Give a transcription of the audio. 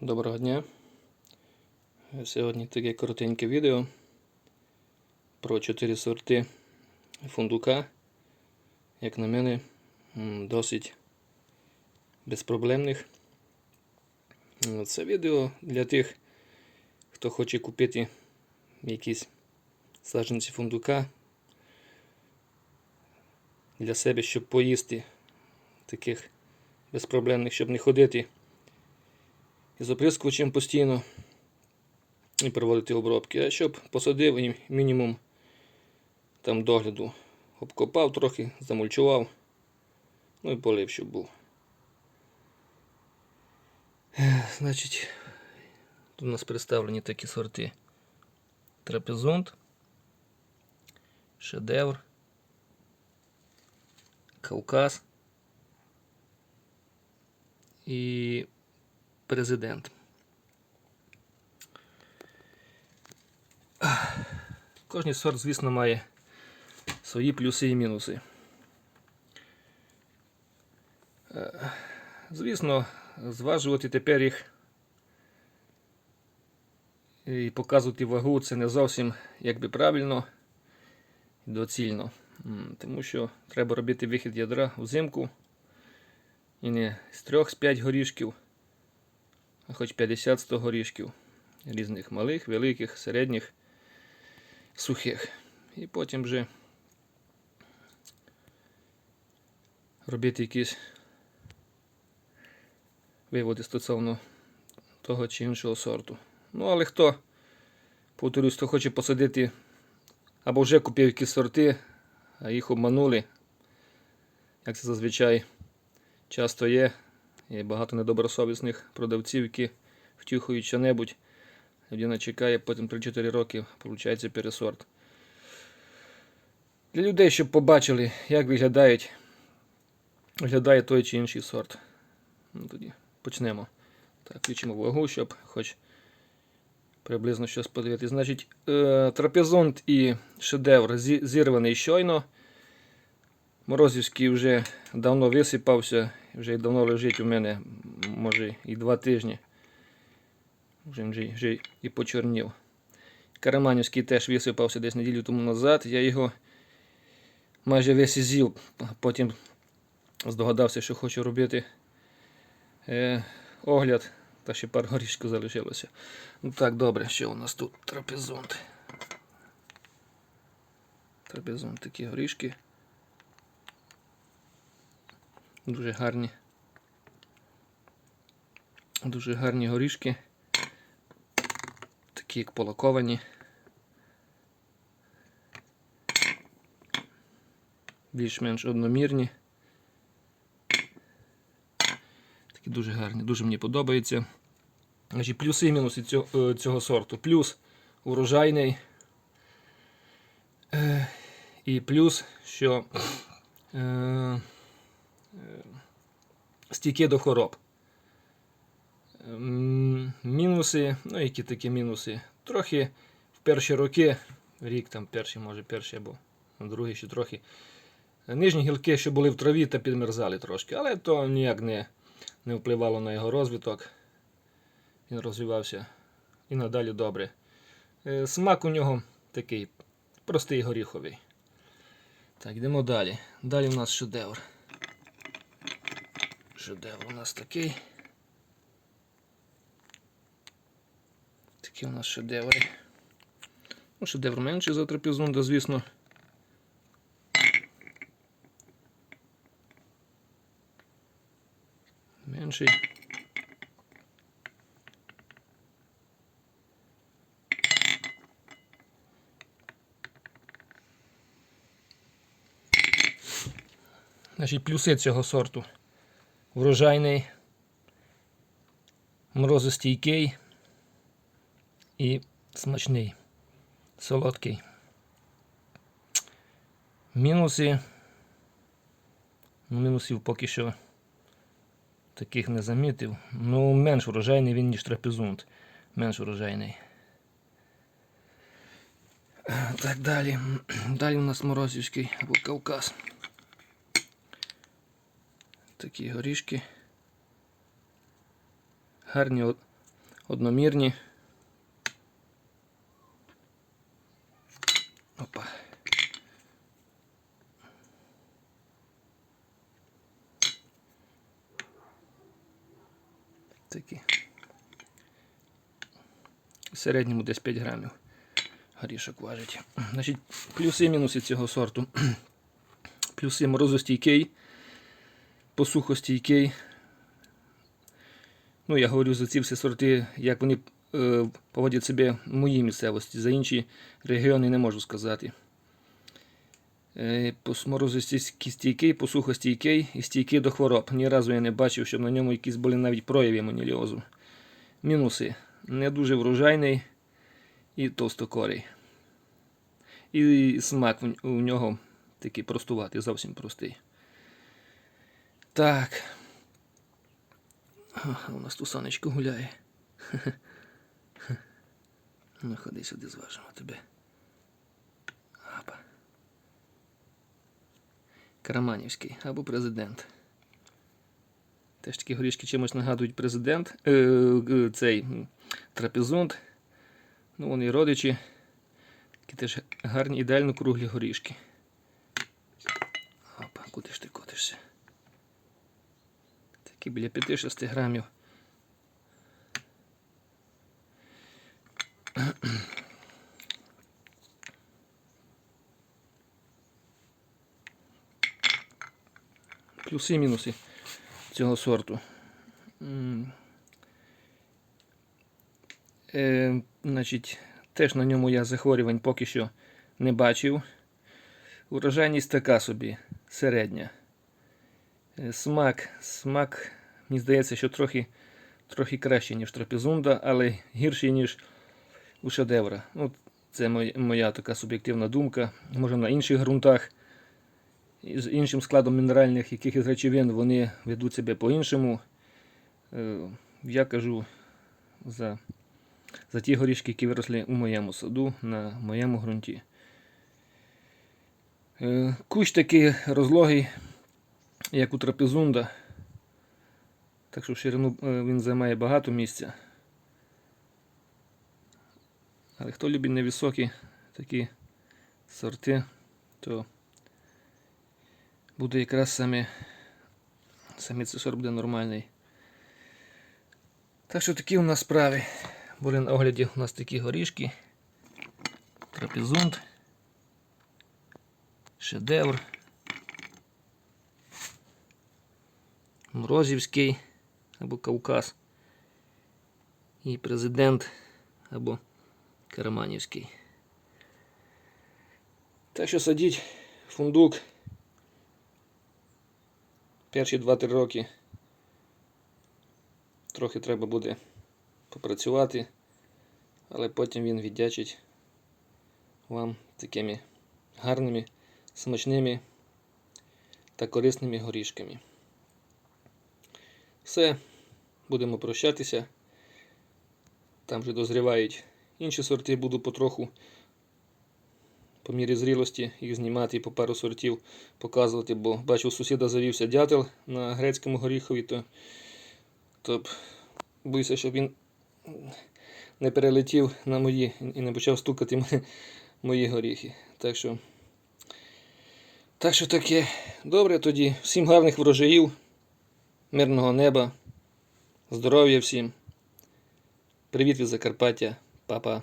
Доброго дня. Сьогодні таке коротеньке відео про 4 сорти фундука. Як на мене, досить безпроблемних. Це відео для тих, хто хоче купити якісь саджанці фундука для себе, щоб поїсти таких безпроблемних, щоб не ходити із оприскувачем постійно і проводити обробки. А щоб посадив і мінімум там догляду обкопав трохи, замульчував, ну і полив, щоб був. Значить, тут у нас представлені такі сорти. Трапезунд, шедевр, Кавказ і президент. Кожний сорт, звісно, має свої плюси і мінуси. Е, Звісно, зважувати тепер їх і показувати вагу це не зовсім якби правильно і доцільно. Тому що треба робити вихід ядра взимку і не з 3-5 горішків, хоч 50-100 горішків різних малих, великих, середніх, сухих. І потім вже робити якісь виводи стосовно того чи іншого сорту. Ну, але хто, повторюсь, хто хоче посадити або вже купив якісь сорти, а їх обманули, як це зазвичай часто є, є багато недобросовісних продавців, які втюхують що-небудь. Людина чекає, потім 3-4 роки виходить пересорт. Для людей, щоб побачили, як виглядають, виглядає той чи інший сорт. Ну, тоді почнемо. Так, включимо вагу, щоб хоч приблизно щось подивитися. Значить, е, трапезонт і шедевр зірваний щойно. Морозівський вже давно висипався, вже давно лежить у мене, може, і два тижні. Вже, вже, і почорнів. Караманівський теж висипався десь неділю тому назад. Я його майже весь з'їв. Потім здогадався, що хочу робити е, огляд, та ще пар горішку залишилося. Ну так, добре, що у нас тут трапезунт. Трапезунт такі горішки. Дуже гарні. Дуже гарні горішки. Такі як полаковані. Більш-менш одномірні. Такі дуже гарні, дуже мені подобається. Значить, плюси і мінуси цього, е, цього сорту. Плюс урожайний. Е, І плюс, що е, е, стійке до хвороб. Мінуси, ну які такі мінуси? Трохи в перші роки, рік там перший, може перший або другий ще трохи. Нижні гілки, що були в траві, та підмерзали трошки, але то ніяк не, не впливало на його розвиток. Він розвивався і надалі добре. Е, Смак у нього такий простий горіховий. Так, йдемо далі. Далі у нас шедевр. Шедевр у нас такий. Такі у нас шедеври. Ну, шедевр менший за трапезунда, звісно. Менший. Значить, плюси цього сорту. Врожайний, морозостійкий і смачний, солодкий. Мінуси. Ну, мінусів поки що таких не замітив. Ну, менш врожайний він, ніж трапезунт. Менш врожайний. Так, далі. Далі у нас Морозівський або Кавказ. Такі горішки. Гарні, одномірні. Опа. Такі. В середньому десь 5 грамів горішок важить. Значить, плюси і мінуси цього сорту. Плюси морозостійкий, посухостійкий. Ну, я говорю за ці всі сорти, як вони е, поводять себе в моїй місцевості. За інші регіони не можу сказати. Е, морозостійкий, посухостійкий і стійкий до хвороб. Ні разу я не бачив, щоб на ньому якісь були навіть прояви моніліозу. Мінуси. Не дуже врожайний і товстокорий. І смак у нього такий простуватий, зовсім простий. Так. У нас тут сонечко гуляє. Ну, ходи сюди, зважимо тебе. Апа. Караманівський або президент. Теж такі горішки чимось нагадують президент. Е, е, цей м, трапезунд. Ну, вони родичі. Такі теж гарні, ідеально круглі горішки. Такі біля 5-6 грамів. Плюси і мінуси цього сорту. Е, значить, теж на ньому я захворювань поки що не бачив. Урожайність така собі, середня. Е, Смак, смак, мені здається, що трохи, трохи краще, ніж трапезунда, але гірший, ніж у шедевра. Ну, це моя, моя така суб'єктивна думка. Може на інших ґрунтах з іншим складом мінеральних якихось речовин вони ведуть себе по-іншому. Е, Я кажу за, за ті горішки, які виросли у моєму саду, на моєму ґрунті. Е, Кущ такий розлогий, як у трапезунда. Так що в ширину е, він займає багато місця. Але хто любить невисокі такі сорти, то буде якраз саме, саме цей сорт буде нормальний. Так що такі у нас справи. Були на огляді у нас такі горішки. Трапезунд. Шедевр. Морозівський або Кавказ. І президент або Караманівський. Так що садіть фундук. Перші 2-3 роки трохи треба буде попрацювати, але потім він віддячить вам такими гарними, смачними та корисними горішками. Все, будемо прощатися. Там вже дозрівають інші сорти, буду потроху по мірі зрілості їх знімати і по пару сортів показувати, бо бачу, у сусіда завівся дятел на грецькому горіхові, то, то б боюся, щоб він не перелетів на мої і не почав стукати м- мої горіхи. Так що, так що таке. Добре тоді. Всім гарних врожаїв, мирного неба, здоров'я всім. Привіт від Закарпаття, папа.